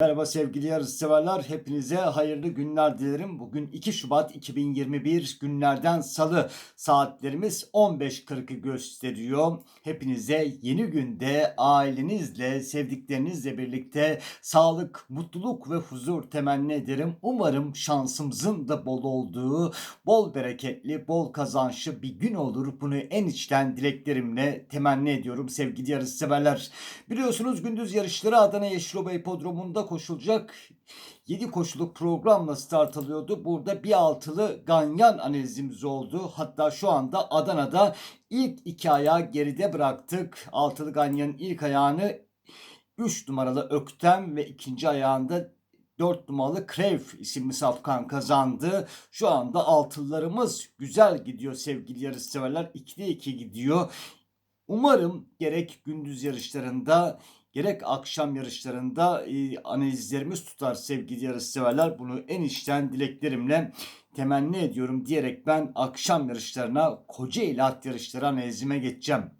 Merhaba sevgili yarışseverler. Hepinize hayırlı günler dilerim. Bugün 2 Şubat 2021 günlerden salı. Saatlerimiz 15.40'ı gösteriyor. Hepinize yeni günde ailenizle, sevdiklerinizle birlikte sağlık, mutluluk ve huzur temenni ederim. Umarım şansımızın da bol olduğu, bol bereketli, bol kazançlı bir gün olur. Bunu en içten dileklerimle temenni ediyorum sevgili yarışseverler. Biliyorsunuz gündüz yarışları Adana Yeşilova Hipodromu'nda koşulacak 7 koşuluk programla start alıyordu. Burada bir altılı ganyan analizimiz oldu. Hatta şu anda Adana'da ilk iki ayağı geride bıraktık. Altılı ganyanın ilk ayağını 3 numaralı Öktem ve ikinci ayağında 4 numaralı Krev isimli safkan kazandı. Şu anda altılılarımız güzel gidiyor sevgili yarışseverler. 2'de 2 gidiyor. Umarım gerek gündüz yarışlarında gerek akşam yarışlarında analizlerimiz tutar sevgili yarışseverler. Bunu en içten dileklerimle temenni ediyorum diyerek ben akşam yarışlarına Kocaeli at yarışları analizime geçeceğim.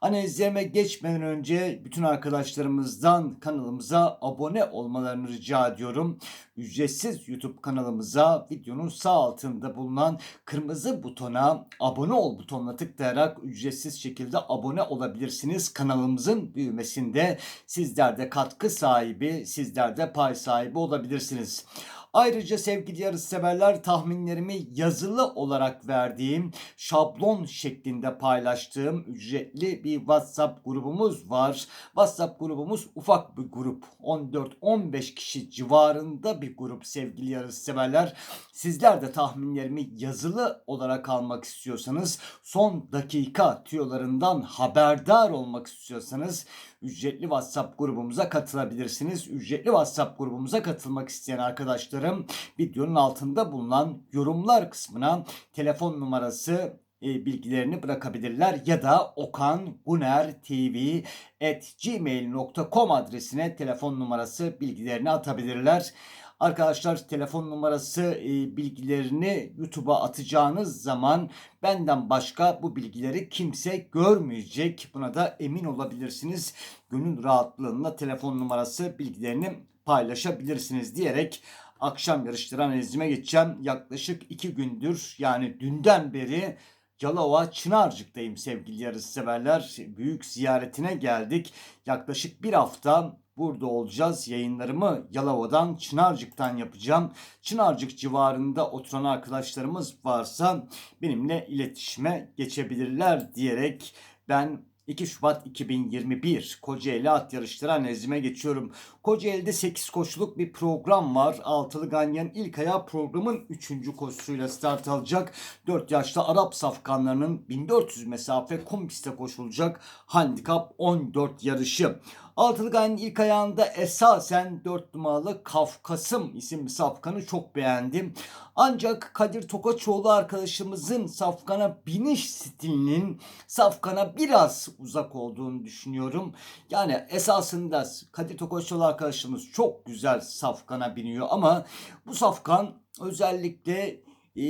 Analizlerime geçmeden önce bütün arkadaşlarımızdan kanalımıza abone olmalarını rica ediyorum. Ücretsiz YouTube kanalımıza videonun sağ altında bulunan kırmızı butona abone ol butonuna tıklayarak ücretsiz şekilde abone olabilirsiniz. Kanalımızın büyümesinde sizler de katkı sahibi, sizler de pay sahibi olabilirsiniz. Ayrıca sevgili yarışseverler tahminlerimi yazılı olarak verdiğim şablon şeklinde paylaştığım ücretli bir WhatsApp grubumuz var. WhatsApp grubumuz ufak bir grup. 14-15 kişi civarında bir grup sevgili yarışseverler. Sizler de tahminlerimi yazılı olarak almak istiyorsanız son dakika tüyolarından haberdar olmak istiyorsanız ücretli WhatsApp grubumuza katılabilirsiniz. Ücretli WhatsApp grubumuza katılmak isteyen arkadaşlarım videonun altında bulunan yorumlar kısmına telefon numarası e, bilgilerini bırakabilirler ya da Okan Guner TV at gmail.com adresine telefon numarası bilgilerini atabilirler. Arkadaşlar telefon numarası e, bilgilerini YouTube'a atacağınız zaman benden başka bu bilgileri kimse görmeyecek. Buna da emin olabilirsiniz. Gönül rahatlığında telefon numarası bilgilerini paylaşabilirsiniz diyerek akşam yarışları analizime geçeceğim. Yaklaşık iki gündür yani dünden beri Yalova Çınarcık'tayım sevgili yarışseverler. Büyük ziyaretine geldik. Yaklaşık bir hafta burada olacağız. Yayınlarımı Yalova'dan, Çınarcık'tan yapacağım. Çınarcık civarında oturan arkadaşlarımız varsa benimle iletişime geçebilirler diyerek ben 2 Şubat 2021 Kocaeli at yarışları analizime geçiyorum. Kocaeli'de 8 koşuluk bir program var. Altılı Ganyan ilk ayağı programın 3. koşusuyla start alacak. 4 yaşlı Arap safkanlarının 1400 mesafe kum pistte koşulacak. Handikap 14 yarışı. Altılı Ganyan ilk ayağında esasen 4 numaralı Kafkasım isimli safkanı çok beğendim. Ancak Kadir Tokaçoğlu arkadaşımızın safkana biniş stilinin safkana biraz uzak olduğunu düşünüyorum. Yani esasında Kadir Tokaçoğlu arkadaşımız çok güzel safkana biniyor ama bu safkan özellikle e,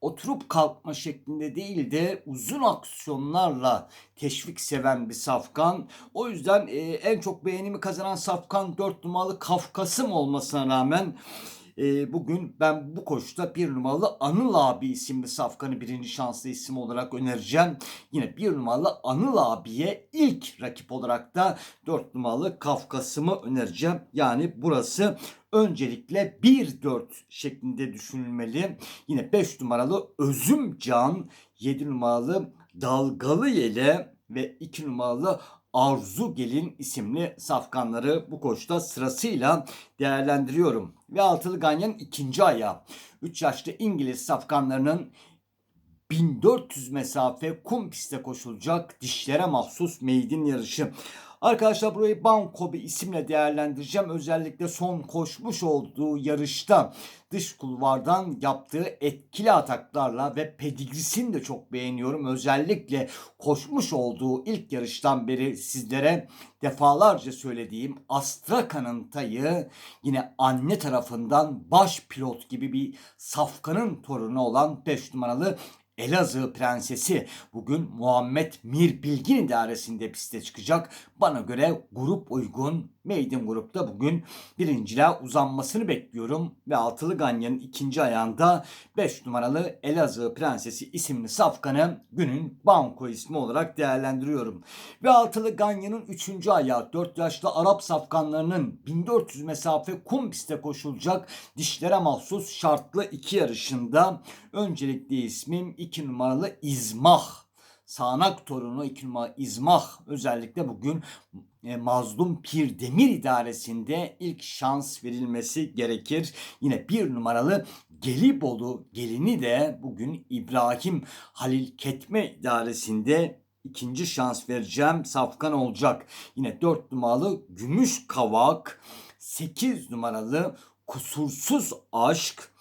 oturup kalkma şeklinde değil de uzun aksiyonlarla teşvik seven bir safkan. O yüzden e, en çok beğenimi kazanan safkan 4 numaralı Kafkasım olmasına rağmen e, bugün ben bu koşuda bir numaralı Anıl abi isimli safkanı birinci şanslı isim olarak önereceğim. Yine bir numaralı Anıl abiye ilk rakip olarak da 4 numaralı Kafkasım'ı önereceğim. Yani burası öncelikle 1-4 şeklinde düşünülmeli. Yine 5 numaralı Özüm Can, 7 numaralı Dalgalı Yele ve 2 numaralı Arzu Gelin isimli safkanları bu koşta sırasıyla değerlendiriyorum. Ve altılı ganyan ikinci ayağı. 3 yaşlı İngiliz safkanlarının 1400 mesafe kum pistte koşulacak dişlere mahsus meydin yarışı. Arkadaşlar burayı Banko bir isimle değerlendireceğim. Özellikle son koşmuş olduğu yarışta dış kulvardan yaptığı etkili ataklarla ve pedigrisini de çok beğeniyorum. Özellikle koşmuş olduğu ilk yarıştan beri sizlere defalarca söylediğim Astraka'nın tayı yine anne tarafından baş pilot gibi bir safkanın torunu olan 5 numaralı Elazığ Prensesi bugün Muhammed Mir Bilgin idaresinde piste çıkacak. Bana göre grup uygun Maiden grupta bugün birinciliğe uzanmasını bekliyorum. Ve altılı ganyanın ikinci ayağında 5 numaralı Elazığ Prensesi isimli safkanı günün banko ismi olarak değerlendiriyorum. Ve altılı ganyanın üçüncü ayağı 4 yaşlı Arap safkanlarının 1400 mesafe kum piste koşulacak dişlere mahsus şartlı iki yarışında öncelikli ismim 2 numaralı İzmah sağanak torunu 2 numara İzmah özellikle bugün e, Mazlum Pir Demir idaresinde ilk şans verilmesi gerekir. Yine bir numaralı Gelibolu gelini de bugün İbrahim Halil Ketme idaresinde ikinci şans vereceğim. Safkan olacak. Yine 4 numaralı Gümüş Kavak, 8 numaralı Kusursuz Aşk,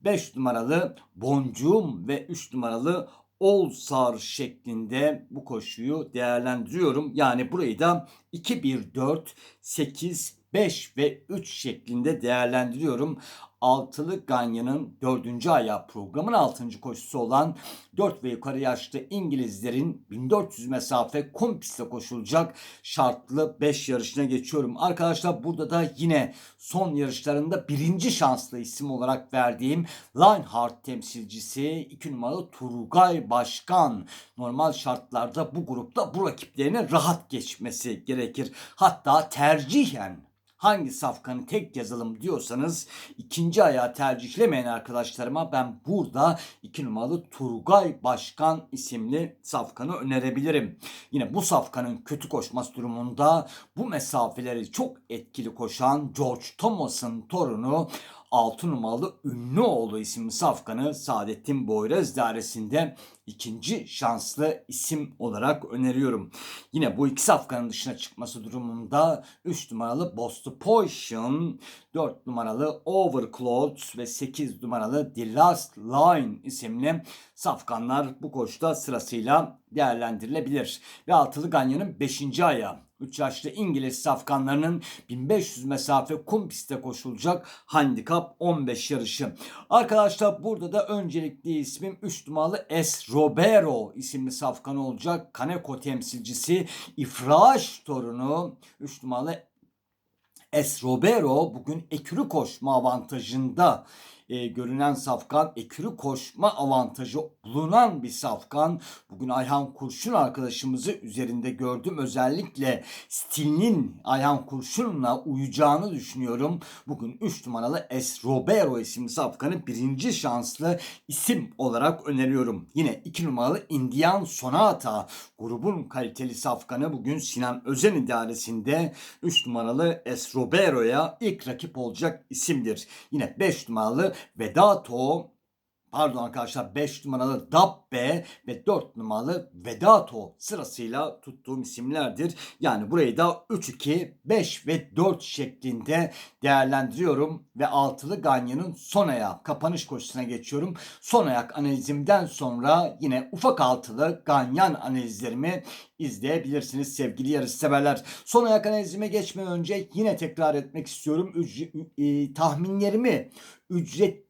5 numaralı Boncuğum ve 3 numaralı All Star şeklinde bu koşuyu değerlendiriyorum. Yani burayı da 2 1 4 8 5 ve 3 şeklinde değerlendiriyorum. Altılı Ganyan'ın dördüncü ayağı programın altıncı koşusu olan 4 ve yukarı yaşlı İngilizlerin 1400 mesafe kum pistte koşulacak şartlı 5 yarışına geçiyorum. Arkadaşlar burada da yine son yarışlarında birinci şanslı isim olarak verdiğim Lionheart temsilcisi 2 numaralı Turgay Başkan. Normal şartlarda bu grupta bu rakiplerine rahat geçmesi gerekir. Hatta tercihen hangi safkanı tek yazalım diyorsanız ikinci ayağı tercihlemeyen arkadaşlarıma ben burada iki numaralı Turgay Başkan isimli safkanı önerebilirim. Yine bu safkanın kötü koşması durumunda bu mesafeleri çok etkili koşan George Thomas'ın torunu 6 numaralı Ünlüoğlu isimli safkanı Saadettin Boyrez dairesinde ikinci şanslı isim olarak öneriyorum. Yine bu iki safkanın dışına çıkması durumunda 3 numaralı Bostu Potion, 4 numaralı Overcloth ve 8 numaralı The Last Line isimli safkanlar bu koşuda sırasıyla değerlendirilebilir. Ve altılı ganyanın 5. ayağı 3 yaşlı İngiliz safkanlarının 1500 mesafe kum pistte koşulacak handikap 15 yarışı. Arkadaşlar burada da öncelikli ismim 3 numaralı S. Robero isimli safkan olacak. Kaneko temsilcisi İfraş torunu 3 numaralı S. Robero bugün ekürü koşma avantajında e, görünen safkan ekürü koşma avantajı bulunan bir safkan. Bugün Ayhan Kurşun arkadaşımızı üzerinde gördüm. Özellikle stilinin Ayhan Kurşun'la uyacağını düşünüyorum. Bugün 3 numaralı Es Robero isimli safkanı birinci şanslı isim olarak öneriyorum. Yine 2 numaralı Indian Sonata grubun kaliteli safkanı bugün Sinan Özen idaresinde 3 numaralı Es Robero'ya ilk rakip olacak isimdir. Yine 5 numaralı Vedato pardon arkadaşlar 5 numaralı Dabbe ve 4 numaralı Vedato sırasıyla tuttuğum isimlerdir. Yani burayı da 3, 2, 5 ve 4 şeklinde değerlendiriyorum. Ve altılı Ganyan'ın son ayağı kapanış koşusuna geçiyorum. Son ayak analizimden sonra yine ufak altılı Ganyan analizlerimi izleyebilirsiniz sevgili yarış severler. Son ayak analizime geçmeden önce yine tekrar etmek istiyorum. Ücret, e, tahminlerimi ücret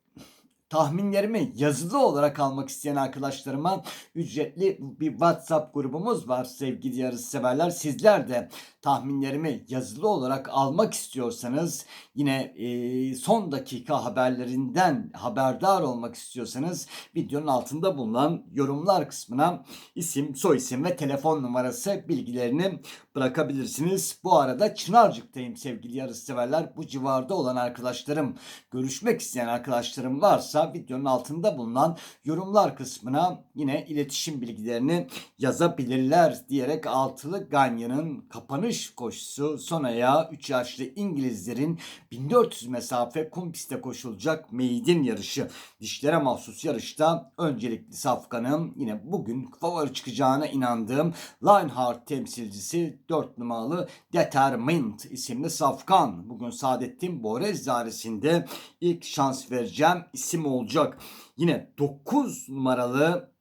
tahminlerimi yazılı olarak almak isteyen arkadaşlarıma ücretli bir WhatsApp grubumuz var sevgili yarış severler. Sizler de tahminlerimi yazılı olarak almak istiyorsanız yine e, son dakika haberlerinden haberdar olmak istiyorsanız videonun altında bulunan yorumlar kısmına isim, soyisim ve telefon numarası bilgilerini bırakabilirsiniz. Bu arada Çınarcık'tayım sevgili yarış severler. Bu civarda olan arkadaşlarım, görüşmek isteyen arkadaşlarım varsa videonun altında bulunan yorumlar kısmına yine iletişim bilgilerini yazabilirler diyerek altılı Ganya'nın kapanış koşusu son ayağı 3 yaşlı İngilizlerin 1400 mesafe kum pistte koşulacak meydin yarışı. Dişlere mahsus yarışta öncelikli safkanım yine bugün favori çıkacağına inandığım Lionheart temsilcisi 4 numaralı Determined isimli safkan. Bugün Saadettin Borez dairesinde ilk şans vereceğim isim olacak. Yine 9 numaralı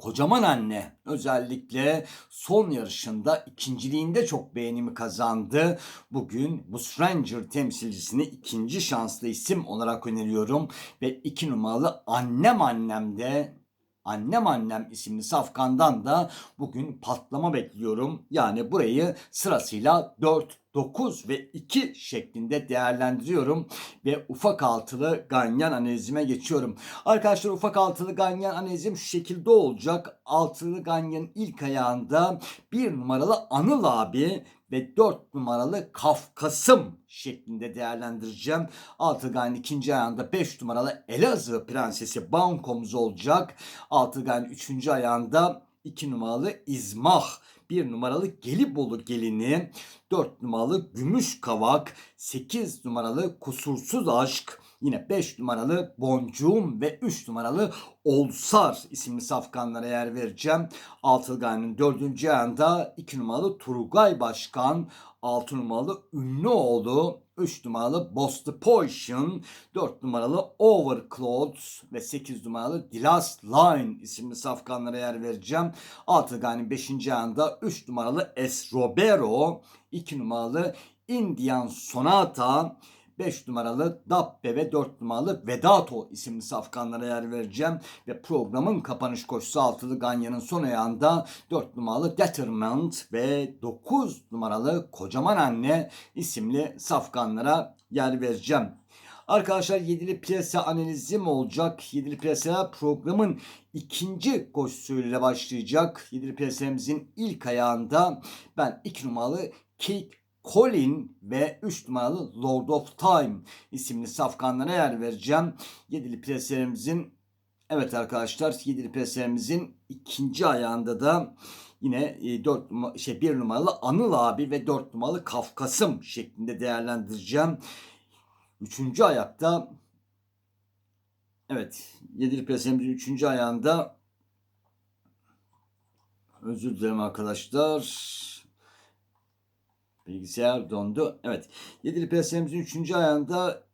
Kocaman Anne özellikle son yarışında ikinciliğinde çok beğenimi kazandı. Bugün bu Stranger temsilcisini ikinci şanslı isim olarak öneriyorum. Ve iki numaralı Annem Annem'de Annem Annem isimli safkandan da bugün patlama bekliyorum. Yani burayı sırasıyla 4, 9 ve 2 şeklinde değerlendiriyorum ve ufak altılı ganyan analizime geçiyorum. Arkadaşlar ufak altılı ganyan analizim şu şekilde olacak. Altılı ganyanın ilk ayağında bir numaralı Anıl abi ve 4 numaralı Kafkasım şeklinde değerlendireceğim. Altılı ganyanın ikinci ayağında 5 numaralı Elazığ Prensesi Bankomuz olacak. Altılı ganyanın üçüncü ayağında 2 numaralı İzmah 1 numaralı Gelibolu gelini, 4 numaralı Gümüş Kavak, 8 numaralı Kusursuz Aşk, yine 5 numaralı Boncuğum ve 3 numaralı Olsar isimli safkanlara yer vereceğim. Altılgay'ın 4. ayağında 2 numaralı Turgay Başkan, 6 numaralı Ünlüoğlu, 3 numaralı Bost Potion, 4 numaralı Overcloth ve 8 numaralı The Last Line isimli safkanlara yer vereceğim. Altılgay'ın 5. ayağında 3 numaralı Es Robero, 2 numaralı Indian Sonata, 5 numaralı Dabbe ve 4 numaralı Vedato isimli safkanlara yer vereceğim. Ve programın kapanış koşusu altılı Ganyan'ın son ayağında 4 numaralı Determined ve 9 numaralı Kocaman Anne isimli safkanlara yer vereceğim. Arkadaşlar yedili plase analizim olacak. Yedili plase programın ikinci koşusuyla başlayacak. Yedili plasemizin ilk ayağında ben 2 numaralı Cake Colin ve 3 numaralı Lord of Time isimli safkanlara yer vereceğim. Yedili preslerimizin evet arkadaşlar yedili preslerimizin ikinci ayağında da yine 4 şey 1 numaralı Anıl abi ve 4 numaralı Kafkasım şeklinde değerlendireceğim. Üçüncü ayakta evet yedili preslerimizin üçüncü ayağında özür dilerim arkadaşlar. Bilgisayar dondu. Evet. Yedili PSM'imizin 3. ayağında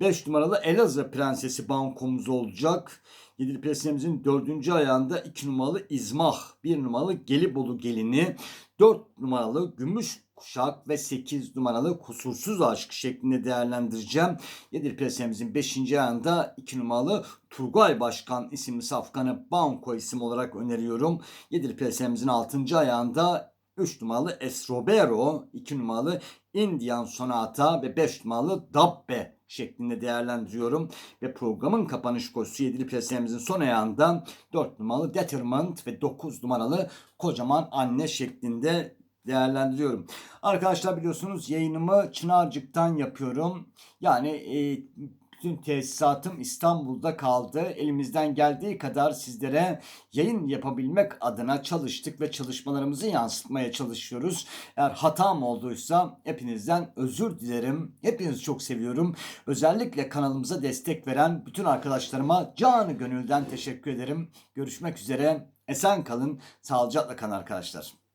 Beş numaralı Elazığ Prensesi bankomuz olacak. Yedili Prenses'imizin dördüncü ayağında iki numaralı İzmah, bir numaralı Gelibolu gelini, dört numaralı Gümüş Kuşak ve 8 numaralı Kusursuz Aşk şeklinde değerlendireceğim. Yedili Prenses'imizin 5. ayağında 2 numaralı Turgay Başkan isimli safkanı Banko isim olarak öneriyorum. Yedili Prenses'imizin 6. ayağında 3 numaralı Esrobero, 2 numaralı Indian Sonata ve 5 numaralı Dabbe şeklinde değerlendiriyorum. Ve programın kapanış koşusu 7'li presemizin son ayağında 4 numaralı Determined ve 9 numaralı Kocaman Anne şeklinde değerlendiriyorum. Arkadaşlar biliyorsunuz yayınımı Çınarcık'tan yapıyorum. Yani e, bütün tesisatım İstanbul'da kaldı. Elimizden geldiği kadar sizlere yayın yapabilmek adına çalıştık ve çalışmalarımızı yansıtmaya çalışıyoruz. Eğer hatam olduysa hepinizden özür dilerim. Hepinizi çok seviyorum. Özellikle kanalımıza destek veren bütün arkadaşlarıma canı gönülden teşekkür ederim. Görüşmek üzere. Esen kalın. Sağlıcakla kalın arkadaşlar.